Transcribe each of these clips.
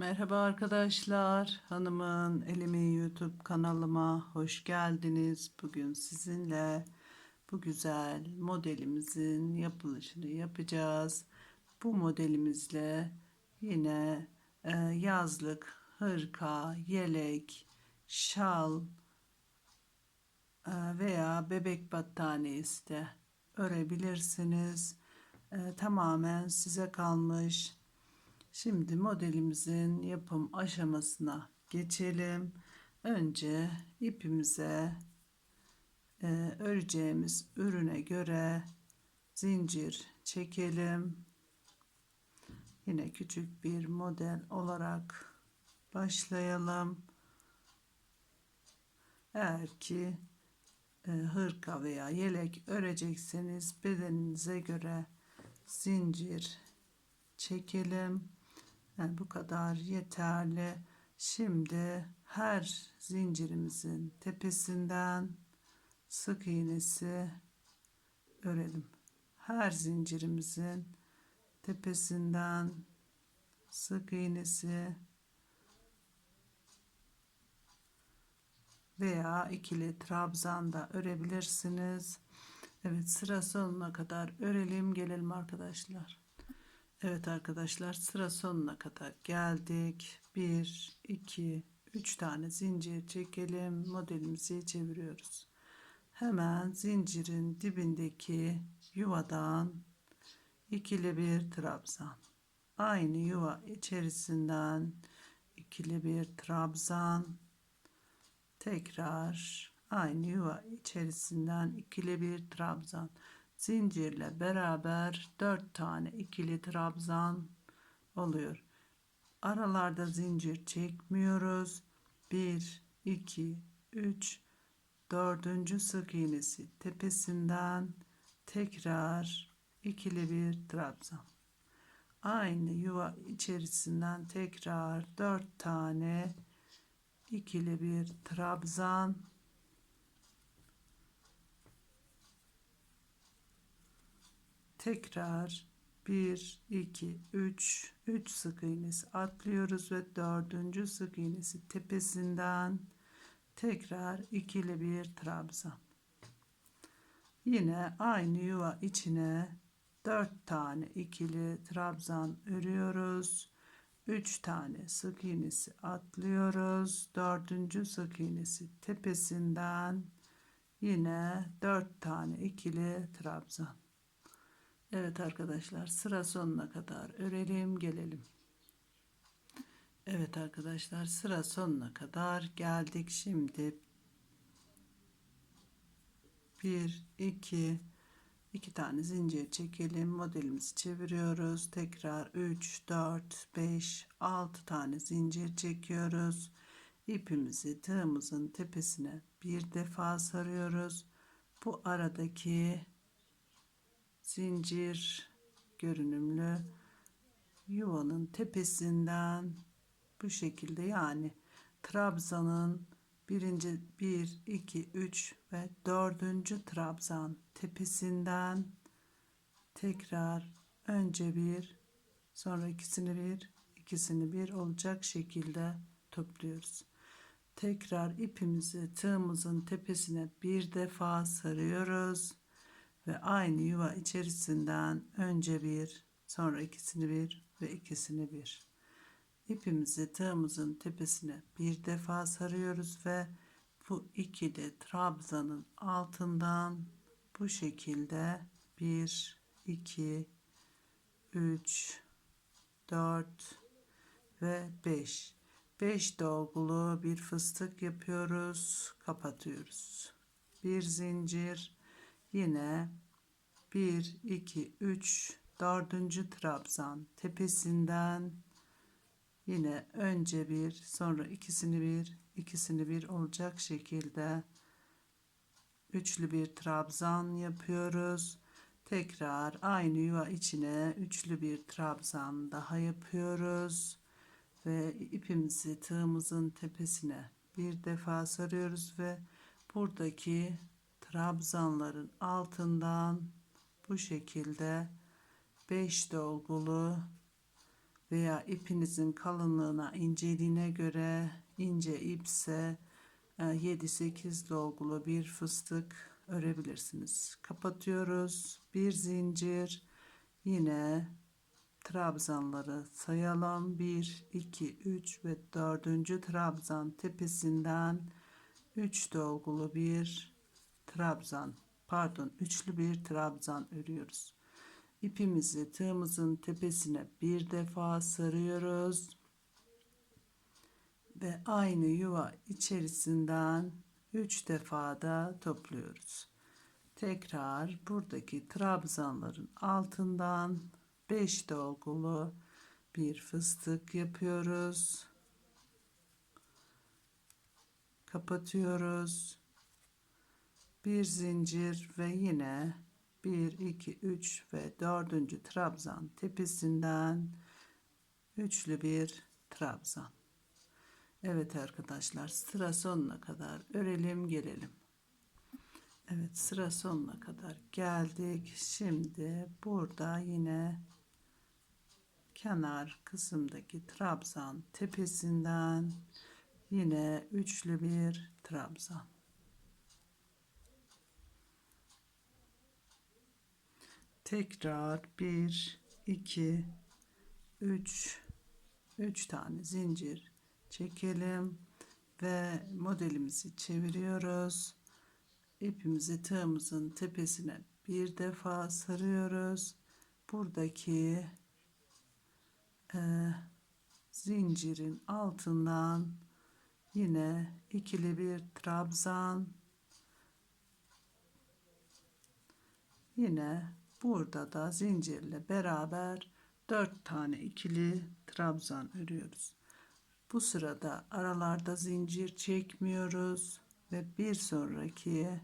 Merhaba arkadaşlar. Hanımın Elimi YouTube kanalıma hoş geldiniz. Bugün sizinle bu güzel modelimizin yapılışını yapacağız. Bu modelimizle yine e, yazlık hırka, yelek, şal e, veya bebek battaniyesi de örebilirsiniz. E, tamamen size kalmış. Şimdi modelimizin yapım aşamasına geçelim. Önce ipimize e, öreceğimiz ürüne göre zincir çekelim. Yine küçük bir model olarak başlayalım. Eğer ki e, hırka veya yelek örecekseniz bedeninize göre zincir çekelim. Yani bu kadar yeterli. Şimdi her zincirimizin tepesinden sık iğnesi örelim. Her zincirimizin tepesinden sık iğnesi veya ikili trabzan da örebilirsiniz. Evet sıra sonuna kadar örelim gelelim arkadaşlar. Evet arkadaşlar sıra sonuna kadar geldik. 1, 2, 3 tane zincir çekelim. Modelimizi çeviriyoruz. Hemen zincirin dibindeki yuvadan ikili bir trabzan. Aynı yuva içerisinden ikili bir trabzan. Tekrar aynı yuva içerisinden ikili bir trabzan zincirle beraber 4 tane ikili trabzan oluyor. Aralarda zincir çekmiyoruz. 1 2 3 dördüncü sık iğnesi tepesinden tekrar ikili bir trabzan. Aynı yuva içerisinden tekrar 4 tane ikili bir trabzan tekrar 1 2 3 3 sık iğnesi atlıyoruz ve dördüncü sık iğnesi tepesinden tekrar ikili bir trabzan. Yine aynı yuva içine 4 tane ikili trabzan örüyoruz. 3 tane sık iğnesi atlıyoruz. Dördüncü sık iğnesi tepesinden yine 4 tane ikili trabzan Evet arkadaşlar sıra sonuna kadar örelim gelelim. Evet arkadaşlar sıra sonuna kadar geldik. Şimdi 1 2 2 tane zincir çekelim. Modelimizi çeviriyoruz. Tekrar 3 4 5 6 tane zincir çekiyoruz. İpimizi tığımızın tepesine bir defa sarıyoruz. Bu aradaki zincir görünümlü yuvanın tepesinden bu şekilde yani trabzanın birinci bir iki üç ve dördüncü trabzan tepesinden tekrar önce bir sonra ikisini bir ikisini bir olacak şekilde topluyoruz. Tekrar ipimizi tığımızın tepesine bir defa sarıyoruz ve aynı yuva içerisinden önce bir sonra ikisini bir ve ikisini bir. İpimizi tığımızın tepesine bir defa sarıyoruz ve bu ikili trabzanın altından bu şekilde 1 2 3 4 ve 5 5 dolgulu bir fıstık yapıyoruz kapatıyoruz. Bir zincir yine 1 2 3 dördüncü trabzan tepesinden yine önce bir sonra ikisini bir ikisini bir olacak şekilde üçlü bir trabzan yapıyoruz. Tekrar aynı yuva içine üçlü bir trabzan daha yapıyoruz ve ipimizi tığımızın tepesine bir defa sarıyoruz ve buradaki trabzanların altından bu şekilde 5 dolgulu veya ipinizin kalınlığına, inceliğine göre ince ipse 7-8 dolgulu bir fıstık örebilirsiniz. Kapatıyoruz. Bir zincir. Yine trabzanları sayalım. 1, 2, 3 ve 4. trabzan tepesinden 3 dolgulu bir trabzan pardon üçlü bir trabzan örüyoruz. İpimizi tığımızın tepesine bir defa sarıyoruz ve aynı yuva içerisinden 3 defa da topluyoruz. Tekrar buradaki trabzanların altından 5 dolgulu bir fıstık yapıyoruz. Kapatıyoruz. Bir zincir ve yine 1 2 3 ve 4. trabzan tepesinden üçlü bir trabzan. Evet arkadaşlar sıra sonuna kadar örelim gelelim. Evet sıra sonuna kadar geldik. Şimdi burada yine kenar kısımdaki trabzan tepesinden yine üçlü bir trabzan. Tekrar 1 2 3 3 tane zincir çekelim ve modelimizi çeviriyoruz. İpimizi tığımızın tepesine bir defa sarıyoruz. Buradaki e, zincirin altından yine ikili bir trabzan yine burada da zincirle beraber dört tane ikili trabzan örüyoruz. Bu sırada aralarda zincir çekmiyoruz ve bir sonraki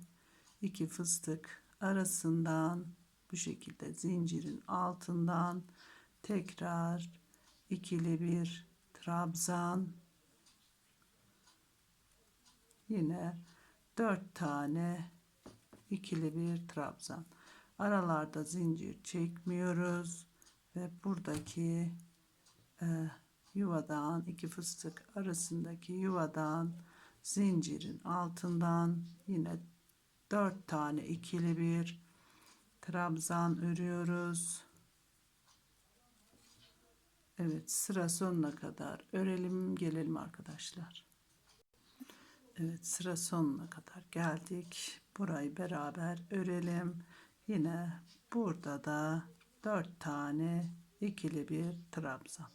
iki fıstık arasından bu şekilde zincirin altından tekrar ikili bir trabzan yine dört tane ikili bir trabzan aralarda zincir çekmiyoruz ve buradaki e, yuvadan iki fıstık arasındaki yuvadan zincirin altından yine dört tane ikili bir trabzan örüyoruz. Evet sıra sonuna kadar örelim gelelim arkadaşlar. Evet sıra sonuna kadar geldik. Burayı beraber örelim. Yine burada da dört tane ikili bir trabzan.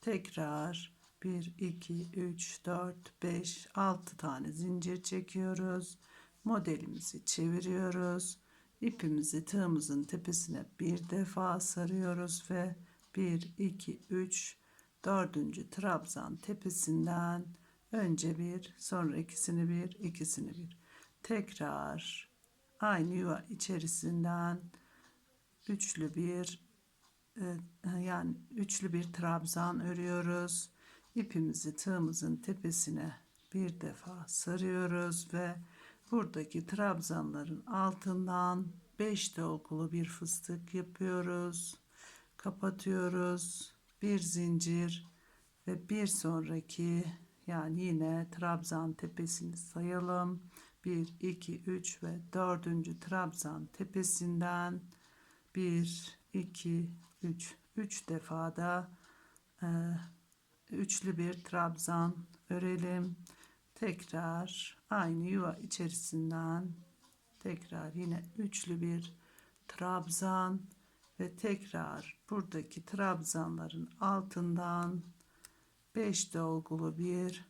Tekrar 1, 2, 3, 4, 5, 6 tane zincir çekiyoruz. Modelimizi çeviriyoruz. İpimizi tığımızın tepesine bir defa sarıyoruz ve 1, 2, 3, 4. trabzan tepesinden önce bir, sonra ikisini bir, ikisini bir. Tekrar aynı yuva içerisinden üçlü bir e, yani üçlü bir trabzan örüyoruz. İpimizi tığımızın tepesine bir defa sarıyoruz ve buradaki trabzanların altından 5 dolgulu bir fıstık yapıyoruz. Kapatıyoruz. Bir zincir ve bir sonraki yani yine trabzan tepesini sayalım. 1 2 3 ve 4. trabzan tepesinden 1 2 3 3 defada e, üçlü bir trabzan örelim. Tekrar aynı yuva içerisinden tekrar yine üçlü bir trabzan ve tekrar buradaki trabzanların altından 5 dolgulu bir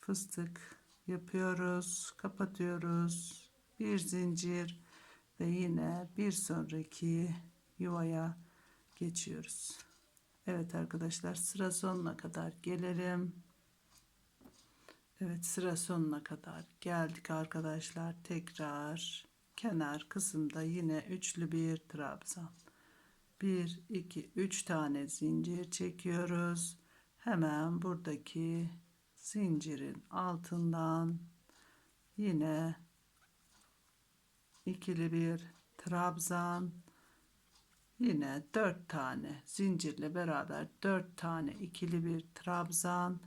fıstık yapıyoruz. Kapatıyoruz. Bir zincir ve yine bir sonraki yuvaya geçiyoruz. Evet arkadaşlar sıra sonuna kadar gelelim. Evet sıra sonuna kadar geldik arkadaşlar. Tekrar kenar kısımda yine üçlü bir trabzan. 1 2 3 tane zincir çekiyoruz. Hemen buradaki zincirin altından yine ikili bir trabzan Yine 4 tane zincirle beraber 4 tane ikili bir trabzan.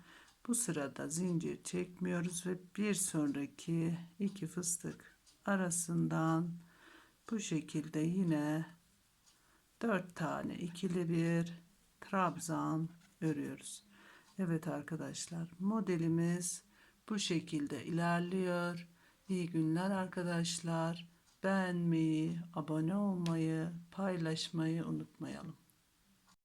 Bu sırada zincir çekmiyoruz ve bir sonraki iki fıstık arasından bu şekilde yine 4 tane ikili bir trabzan örüyoruz. Evet arkadaşlar modelimiz bu şekilde ilerliyor. İyi günler arkadaşlar. Beğenmeyi, abone olmayı, paylaşmayı unutmayalım.